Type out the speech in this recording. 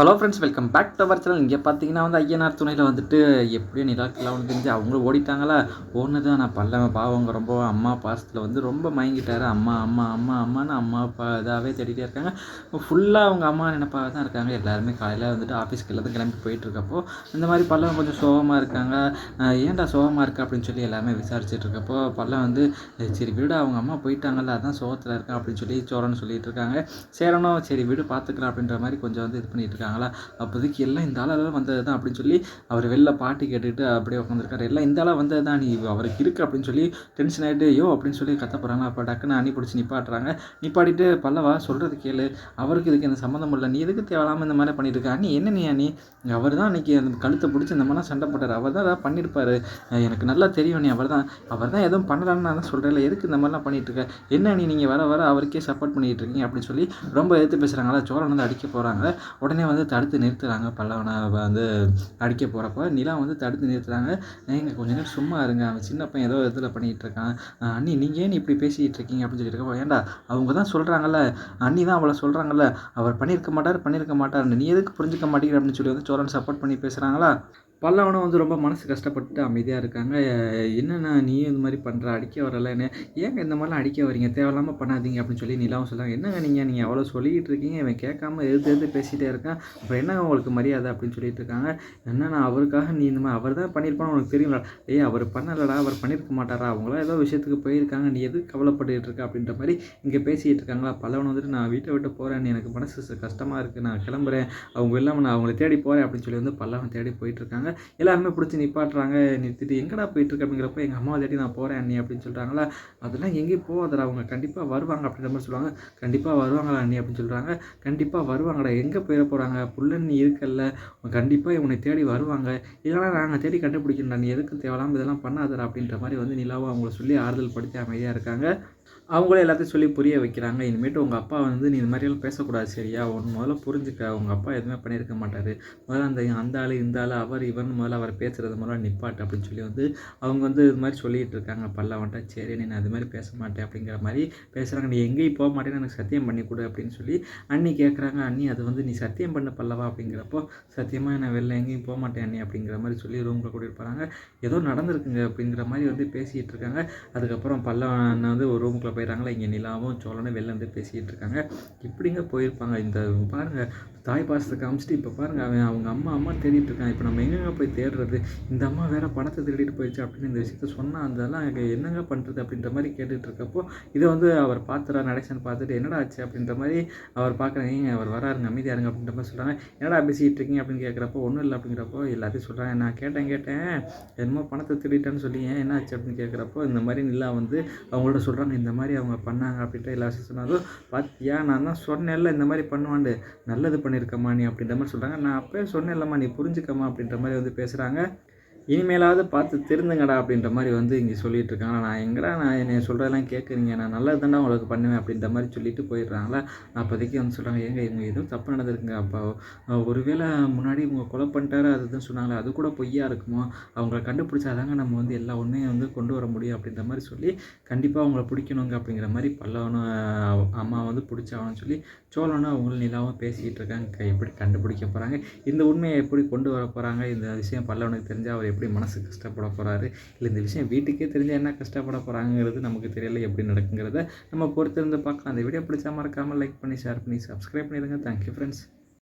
Hello friends welcome back to our channel இங்கே பார்த்தீங்கன்னா வந்து ஐயனார் துணையில் வந்துட்டு எப்படியும் நிலாக்கெல்லாம் வந்து தெரிஞ்சு அவங்களும் ஓடிட்டாங்களா? ஓடுனது நான் பல்லவ பாவங்க ரொம்ப அம்மா பாசத்தில் வந்து ரொம்ப மயங்கிட்டாரு. அம்மா அம்மா அம்மா அம்மான்னு அம்மா அப்பா இதாகவே தேடிட்டே இருக்காங்க. ஃபுல்லாக அவங்க அம்மா நினைப்பாக தான் இருக்காங்க. எல்லாருமே காலையில் வந்துட்டு ஆஃபீஸ்க்கு எல்லாத்தையும் கிளம்பி போயிட்டுருக்கப்போ இந்த மாதிரி பல்லவன் கொஞ்சம் சோகமாக இருக்காங்க. ஏன்டா சோகமாக இருக்கா அப்படின்னு சொல்லி எல்லாமே விசாரிச்சுட்டு இருக்கப்போ பல்லவன் வந்து சரி வீடு அவங்க அம்மா போயிட்டாங்கல்ல அதான் சோகத்தில் இருக்கா? அப்படின்னு சொல்லி சோரன்னு சொல்லிட்டு இருக்காங்க. சேரனும் சரி வீடு பார்த்துக்கலாம் அப்படின்ற மாதிரி கொஞ்சம் வந்து இது பண்ணிட்டு இருக்காங்களா அப்போதைக்கு எல்லாம் இந்த ஆளெல்லாம் வந்தது தான் அப்படின்னு சொல்லி அவர் வெளில பாட்டு கேட்டுட்டு அப்படியே உட்காந்துருக்காரு எல்லாம் இந்த ஆளாக வந்தது தான் நீ அவருக்கு இருக்கு அப்படின்னு சொல்லி டென்ஷன் ஆகிட்டு யோ அப்படின்னு சொல்லி கத்த போகிறாங்க அப்போ டக்குன்னு அணி பிடிச்சி நிப்பாட்டுறாங்க. நிப்பாட்டிட்டு பல்லவா சொல்கிறது கேளு. அவருக்கு இதுக்கு எந்த சம்மந்தம் இல்லை. நீ எதுக்கு தேவையில்லாமல் இந்த மாதிரி பண்ணிட்டு இருக்க அண்ணி என்ன நீ அண்ணி? அவர் தான் அன்றைக்கி அந்த கழுத்தை பிடிச்சி இந்த மாதிரிலாம் சண்டை போட்டார். அவர் தான் ஏதாவது பண்ணியிருப்பார். எனக்கு நல்லா தெரியும் நீ அவர் தான் அவர் தான் எதுவும் பண்ணலான்னு நான் தான் சொல்கிறேன் எதுக்கு இந்த மாதிரிலாம் பண்ணிட்டு இருக்க என்ன நீ நீங்கள் வர வர அவருக்கே சப்போர்ட் பண்ணிட்டு இருக்கீங்க அப்படின்னு சொல்லி ரொம்ப எதிர்த்து பேசுகிறாங்களா சோழன் வந்து அடிக்க போகிறாங்க உடனே வந்து தடுத்து நிறுத்துகிறாங்க பல்லவனை வந்து அடிக்க போகிறப்ப நிலா வந்து தடுத்து நிறுத்துகிறாங்க நீங்கள் கொஞ்ச நேரம் சும்மா இருங்க. அவன் சின்ன பையன் ஏதோ இதில் பண்ணிகிட்டு இருக்கான். அண்ணி நீங்கள் ஏன் இப்படி பேசிகிட்டு இருக்கீங்க அப்படின்னு சொல்லிட்டு இருக்கப்போ ஏன்டா அவங்க தான் சொல்கிறாங்கல்ல அண்ணி தான் அவளை சொல்கிறாங்கல்ல அவர் பண்ணியிருக்க மாட்டார் பண்ணியிருக்க மாட்டார் நீ எதுக்கு புரிஞ்சுக்க மாட்டேங்கிற அப்படின்னு சொல்லி வந்து சோழன் சப்போர்ட் பண்ணி பேசுகிறாங்களா பல்லவனும் வந்து ரொம்ப மனசு கஷ்டப்பட்டு அமைதியாக இருக்காங்க. என்னண்ணா நீயும் இந்த மாதிரி பண்ணுற அடிக்க வரலன்னு. ஏங்க இந்த மாதிரிலாம் அடிக்க வரீங்க? தேவையில்லாமல் பண்ணாதீங்க அப்படின்னு சொல்லி நிலாவும் சொல்கிறாங்க என்னங்க நீங்கள் நீங்கள் அவ்வளோ சொல்லிக்கிட்டு இருக்கீங்க. இவன் கேட்காம எதிர்த்து எதிர்த்து பேசிகிட்டே இருக்கான். அப்புறம் என்னங்க உங்களுக்கு மரியாதை அப்படின்னு சொல்லிட்டு இருக்காங்க. என்னண்ணா அவருக்காக நீ இந்த மாதிரி அவர் தான் பண்ணியிருப்பான்னு உனக்கு தெரியுங்களா ஏய் அவர் பண்ணலடா. அவர் பண்ணியிருக்க மாட்டாரா? அவங்களாம் ஏதோ விஷயத்துக்கு போயிருக்காங்க. நீ எது கவலைப்பட்டுக்கிட்டு இருக்க? அப்படின்ற மாதிரி இங்கே பேசிகிட்டு இருக்காங்களா? பல்லவன் வந்துட்டு நான் வீட்டை விட்டு போகிறேன் எனக்கு மனசு கஷ்டமாக இருக்குது நான் கிளம்புறேன். அவங்க இல்லாமல் நான் அவங்கள தேடி போகிறேன் அப்படின்னு சொல்லி வந்து பல்லவன் தேடி போயிட்டு இருக்காங்க. எல்லாருமே பிடிச்சி நிப்பாட்டுறாங்க நிறுத்திட்டு எங்கடா போயிட்டு அப்படிங்கிறப்ப எங்கள் அம்மாவை தேடி நான் போகிறேன் அண்ணி அப்படின்னு சொல்கிறாங்களா அதெல்லாம் எங்கேயும் போகாதடா அவங்க கண்டிப்பாக வருவாங்க அப்படின்ற மாதிரி சொல்லுவாங்க. கண்டிப்பாக வருவாங்களா அண்ணி அப்படின்னு சொல்கிறாங்க கண்டிப்பாக வருவாங்கடா எங்கே போயிட போகிறாங்க புள்ளண்ணி இருக்கல இருக்கல்ல கண்டிப்பாக உன்னை தேடி வருவாங்க. இதெல்லாம் நாங்கள் தேடி கண்டுபிடிக்கணும்டா நீ எதுக்கு தேவையில்லாமல் இதெல்லாம் பண்ணாதடா அப்படின்ற மாதிரி வந்து நிலாவை அவங்கள சொல்லி ஆறுதல் படுத்தி அமைதியாக இருக்காங்க. அவங்களே எல்லாத்தையும் சொல்லி புரிய வைக்கிறாங்க. இனிமேட்டு உங்கள் அப்பா வந்து நீ இது மாதிரியெல்லாம் பேசக்கூடாது சரியா? ஒன்று முதல்ல புரிஞ்சுக்க. உங்கள் அப்பா எதுவுமே பண்ணியிருக்க மாட்டார். முதல்ல அந்த அந்த ஆள் இந்த ஆள் அவர் இவன் முதல்ல அவர் பேசுகிறது முதல்ல நிப்பாட்டு அப்படின்னு சொல்லி வந்து அவங்க வந்து இது மாதிரி சொல்லிகிட்டு இருக்காங்க. பல்லவன்ட்ட சரி நீ அது மாதிரி பேச மாட்டேன் அப்படிங்கிற மாதிரி பேசுகிறாங்க நீ எங்கேயும் போக மாட்டேன்னு எனக்கு சத்தியம் பண்ணி கொடு அப்படின்னு சொல்லி அண்ணி கேட்குறாங்க அண்ணி அது வந்து நீ சத்தியம் பண்ண பல்லவா அப்படிங்கிறப்போ சத்தியமாக நான் வெளில எங்கேயும் போக மாட்டேன் அண்ணி அப்படிங்கிற மாதிரி சொல்லி ரூமில் கூட்டிகிட்டு போகிறாங்க ஏதோ நடந்திருக்குங்க அப்படிங்கிற மாதிரி வந்து பேசிகிட்டு இருக்காங்க. அதுக்கப்புறம் பல்லவன் வந்து ஒரு ரூமுக்குள்ளே போயிடுறாங்களா? இங்கே நிலாவும் சோழனும் வெளில வந்து பேசிகிட்டு இருக்காங்க. இப்படிங்க போயிருப்பாங்க? இந்த பாருங்கள் தாய் பாசத்தை காமிச்சிட்டு இப்போ பாருங்கள் அவன் அவங்க அம்மா அம்மா தேடிட்டு இருக்கான் இப்போ நம்ம எங்கெங்க போய் தேடுறது? இந்த அம்மா வேற பணத்தை திருடிட்டு போயிடுச்சு அப்படின்னு இந்த விஷயத்த சொன்னால் அதெல்லாம் எனக்கு என்னங்க பண்ணுறது அப்படின்ற மாதிரி கேட்டுட்டு இருக்கப்போ இதை வந்து அவர் பார்த்துறா நடேசன் பார்த்துட்டு என்னடா ஆச்சு அப்படின்ற மாதிரி அவர் பார்க்குறாங்க. அவர் வராருங்க அமைதியாருங்க அப்படின்ற மாதிரி சொல்கிறாங்க என்னடா பேசிகிட்டு இருக்கீங்க அப்படின்னு கேட்குறப்போ ஒன்றும் இல்லை அப்படிங்கிறப்போ எல்லாத்தையும் சொல்கிறாங்க நான் கேட்டேன் கேட்டேன். என்னமோ பணத்தை திருடிட்டேன்னு சொல்லி ஏன் என்ன ஆச்சு அப்படின்னு கேட்குறப்போ இந்த மாதிரி நிலா வந்து அவங்கள்ட்ட சொல்கிறாங்க இந்த மாதிரி அவங்க பண்ணாங்க அப்படின்ட்டு எல்லா விஷயம் சொன்னாலும் பார்த்தியா நான் தான் சொன்னேன்ல இந்த மாதிரி பண்ணுவாண்டு நல்லது பண்ணியிருக்கம்மா நீ அப்படின்ற மாதிரி சொல்கிறாங்க நான் அப்போயே சொன்னேன்லம்மா நீ புரிஞ்சுக்கம்மா அப்படின்ற மாதிரி வந்து பேசுகிறாங்க இனிமேலாவது பார்த்து திருந்துங்கடா அப்படின்ற மாதிரி வந்து இங்கே சொல்லிட்டு இருக்காங்க. நான் எங்கடா நான் என்னை சொல்கிறதெல்லாம் கேட்குறீங்க நான் நல்லது தானே உங்களுக்கு பண்ணுவேன் அப்படின்ற மாதிரி சொல்லிட்டு போயிடுறாங்களா? அப்போதைக்கு வந்து சொல்கிறாங்க ஏங்க இவங்க ஏதோ தப்பு நடந்திருக்குங்க. அப்போ ஒருவேளை முன்னாடி இவங்க கொலை பண்ணிட்டாரு? அதுதான் சொன்னாங்களே அது கூட பொய்யா இருக்குமோ? அவங்கள கண்டுபிடிச்சாதாங்க நம்ம வந்து எல்லா உண்மையும் வந்து கொண்டு வர முடியும் அப்படின்ற மாதிரி சொல்லி கண்டிப்பாக அவங்கள பிடிக்கணுங்க அப்படிங்கிற மாதிரி பல்லவனும் அம்மா வந்து பிடிச்சாகணும்னு சொல்லி சோழனும் அவங்களும் நிலாவும் பேசிக்கிட்டு இருக்காங்க. எப்படி கண்டுபிடிக்க போகிறாங்க இந்த உண்மையை எப்படி கொண்டு வர போகிறாங்க இந்த விஷயம் பல்லவனுக்கு தெரிஞ்சால் அவர் எப்படி மனசு கஷ்டப்பட போகிறாரு இல்லை இந்த விஷயம் வீட்டுக்கே தெரிஞ்சால் என்ன கஷ்டப்பட போகிறாங்கிறது நமக்கு தெரியல எப்படி நடக்குங்கிறத நம்ம பொறுத்திருந்து பார்க்கலாம். அந்த வீடியோ பிடிச்சா மறக்காமல் லைக் பண்ணி ஷேர் பண்ணி சப்ஸ்கிரைப் பண்ணிடுங்க. Thank you friends